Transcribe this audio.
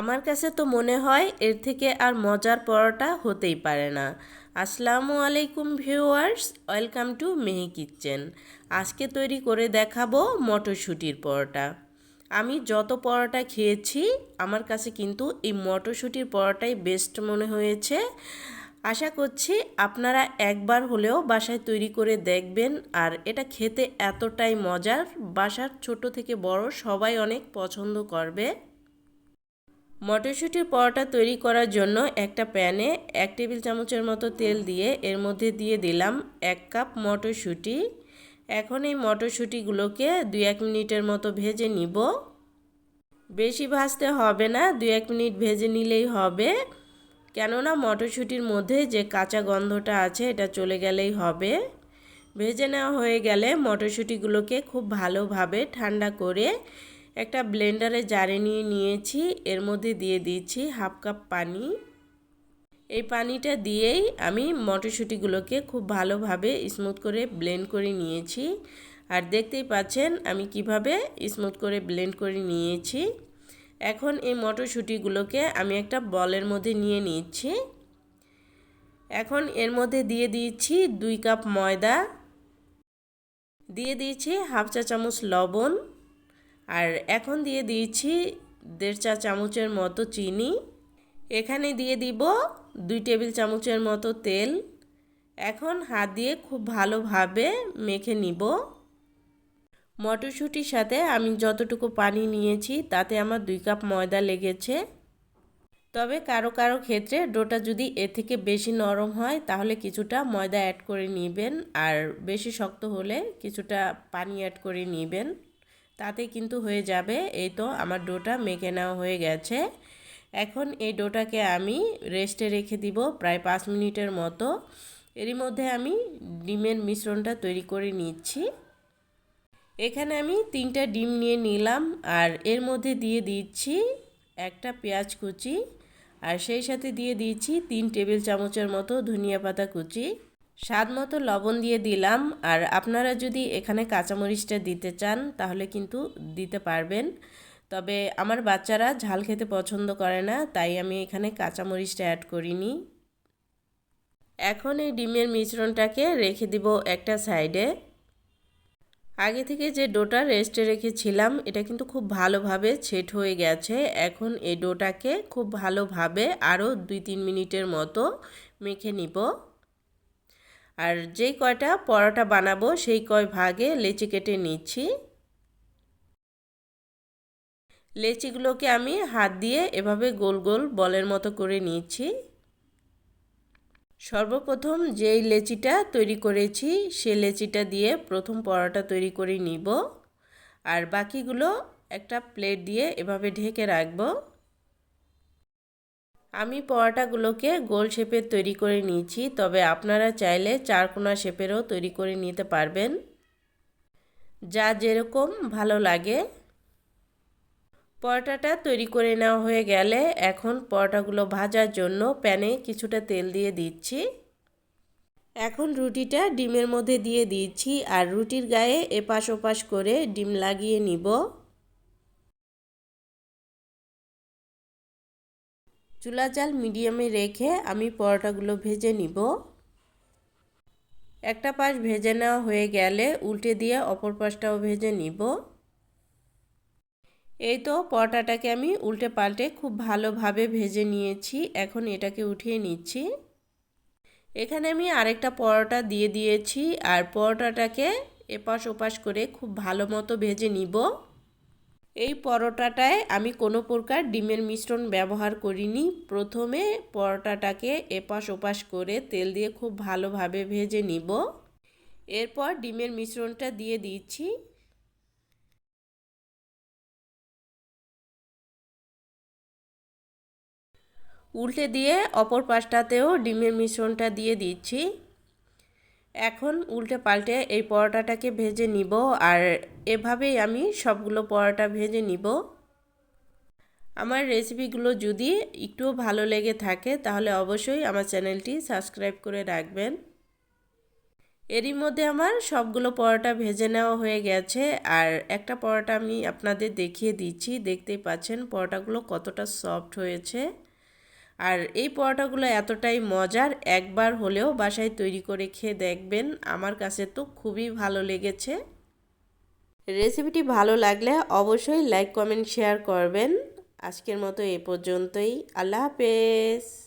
আমার কাছে তো মনে হয় এর থেকে আর মজার পরোটা হতেই পারে না। আসসালামু আলাইকুম viewers, welcome to Mehi kitchen. আজকে তৈরি করে দেখাবো মটরশুঁটির পরোটা। আমি যত পরোটা খেয়েছি, আমার কাছে কিন্তু এই মটরশুঁটির পরোটাই বেস্ট মনে হয়েছে। আশা করছি আপনারা একবার হলেও বাসায় তৈরি করে দেখবেন, আর এটা খেতে এতটাই মজার। বাসার ছোট থেকে বড় সবাই অনেক পছন্দ করবে। মটরশুঁটির পরোটা তৈরি করার জন্য একটা প্যানে এক টেবিল চামচের মতো তেল দিয়ে এর মধ্যে দিয়ে দিলাম এক কাপ মটরশুঁটি। এখন এই মটরশুঁটিগুলোকে দুই এক মিনিটের মতো ভেজে নিব। বেশি ভাজতে হবে না, দুই এক মিনিট ভেজে নিলেই হবে। কেননা মটরশুঁটির মধ্যে যে কাঁচা গন্ধটা আছে এটা চলে গেলেই হবে। ভেজে নেওয়া হয়ে গেলে মটরশুঁটিগুলোকে খুব ভালোভাবে ঠান্ডা করে একটা ব্লেন্ডারে জারে নিয়ে নিয়েছি, এর মধ্যে দিয়ে দিয়েছি হাফ কাপ পানি। এই পানিটা দিয়েই আমি মটরশুঁটিগুলোকে খুব ভালোভাবে স্মুথ করে ব্লেন্ড করে নিয়েছি। আর দেখতেই পাচ্ছেন আমি কীভাবে স্মুথ করে ব্লেন্ড করে নিয়েছি। এখন এই মটরশুঁটিগুলোকে আমি একটা বলের মধ্যে নিয়ে নিচ্ছি। এখন এর মধ্যে দিয়ে দিয়েছি দুই কাপ ময়দা। দিয়ে দিয়েছি হাফ চা চামচ লবণ। আর এখন দিয়ে দিয়েছি দেড় চা চামচের মতো চিনি। এখানে দিয়ে দিব দুই টেবিল চামচের মতো তেল। এখন হাত দিয়ে খুব ভালোভাবে মেখে নিব। মটরশুঁটির সাথে আমি যতটুকু পানি নিয়েছি তাতে আমার দুই কাপ ময়দা লেগেছে। তবে কারও কারও ক্ষেত্রে ডোটা যদি এর থেকে বেশি নরম হয় তাহলে কিছুটা ময়দা অ্যাড করে নেবেন আর বেশি শক্ত হলে কিছুটা পানি অ্যাড করে নেবেন। তাতে কিন্তু হয়ে যাবে। এই তো আমার ডোটা মেখে নেওয়া হয়ে গেছে। এখন এই ডোটাকে আমি রেস্টে রেখে দিব প্রায় পাঁচ মিনিটের মতো। এরই মধ্যে আমি ডিমের মিশ্রণটা তৈরি করে নিচ্ছি। এখানে আমি তিনটা ডিম নিয়ে নিলাম আর এর মধ্যে দিয়ে দিচ্ছি একটা পেঁয়াজ কুচি আর সেই সাথে দিয়ে দিচ্ছি তিন টেবিল চামচের মতো ধনিয়া পাতা কুচি। স্বাদ মতো লবণ দিয়ে দিলাম, আর আপনারা যদি এখানে কাঁচামরিচটা দিতে চান, তাহলে কিন্তু দিতে পারবেন। তবে আমার বাচ্চারা ঝাল খেতে পছন্দ করে না, তাই আমি এখানে কাঁচামরিচটা অ্যাড করিনি। এখন এই ডিমের মিশ্রণটাকে রেখে দিব একটা সাইডে আগে থেকে যে ডোটা রেস্টে রেখেছিলাম, এটা কিন্তু খুব ভালোভাবে ছেট হয়ে গেছে। এখন এই ডোটাকে খুব ভালোভাবে আরও দুই তিন মিনিটের মতো মেখে নিব। আর যেই কয়টা পরোটা বানাবো, সেই কয় ভাগে লেচি কেটে নিচ্ছি। লেচিগুলোকে আমি হাত দিয়ে এভাবে গোল গোল বলের মতো করে নিচ্ছি। সর্বপ্রথম যেই লেচিটা তৈরি করেছি, সে লেচিটা দিয়ে প্রথম পরোটা তৈরি করে নিব। আর বাকিগুলো একটা প্লেট দিয়ে এভাবে ঢেকে রাখব। আমি পরোটাগুলোকে গোল শেপের তৈরি করে নিয়েছি, তবে আপনারা চাইলে চারকোনা শেপেরও তৈরি করে নিতে পারবেন। যা যেরকম ভালো লাগে। পরোটাটা তৈরি করে নেওয়া হয়ে গেলে এখন পরোটাগুলো ভাজার জন্য প্যানে কিছুটা তেল দিয়ে দিচ্ছি। এখন রুটিটা ডিমের মধ্যে দিয়ে দিচ্ছি আর রুটির গায়ে এপাশ ওপাশ করে ডিম লাগিয়ে নিব। চুলা জাল মিডিয়ামে রেখে আমি পরোটাগুলো ভেজে নিব। একটা পাশ ভেজে নেওয়া হয়ে গেলে উল্টে দিয়ে অপর পাশটাও ভেজে নিব। এই তো পরোটাটাকে আমি উল্টে পাল্টে খুব ভালোভাবে ভেজে নিয়েছি, এখন এটাকে উঠিয়ে নিচ্ছি। এখানে আমি আরেকটা পরোটা দিয়ে দিয়েছি, আর পরোটাটাকে এপাশ ওপাশ করে খুব ভালো মতো ভেজে নিব। এই পরোটাটায় আমি কোনো প্রকার ডিমের মিশ্রণ ব্যবহার করিনি। প্রথমে পরোটাটাকে এপাশ ওপাশ করে তেল দিয়ে খুব ভালোভাবে ভেজে নিব। এরপর ডিমের মিশ্রণটা দিয়ে দিচ্ছি। উল্টে দিয়ে অপর পাশটাতেও ডিমের মিশ্রণটা দিয়ে দিচ্ছি। এখন উল্টে পাল্টে এই পরোটাটাকে ভেজে নিব আর এভাবেই আমি সবগুলো পরোটা ভেজে নিব। আমার রেসিপিগুলো যদি একটুও ভালো লেগে থাকে, তাহলে অবশ্যই আমার চ্যানেলটি সাবস্ক্রাইব করে রাখবেন। এরই মধ্যে আমার সবগুলো পরোটা ভেজে নেওয়া হয়ে গেছে আর একটা পরোটা আমি আপনাদের দেখিয়ে দিচ্ছি। দেখতেই পাচ্ছেন পরোটাগুলো কতটা সফট হয়েছে। আর এই পরোটাগুলো এতটাই মজার, একবার হলেও বাসায় তৈরি করে খেয়ে দেখবেন। আমার কাছে তো খুবই ভালো লেগেছে। রেসিপিটি ভালো লাগলে অবশ্যই লাইক, কমেন্ট, শেয়ার করবেন। আজকের মতো এ পর্যন্তই। আল্লাহ হাফেজ।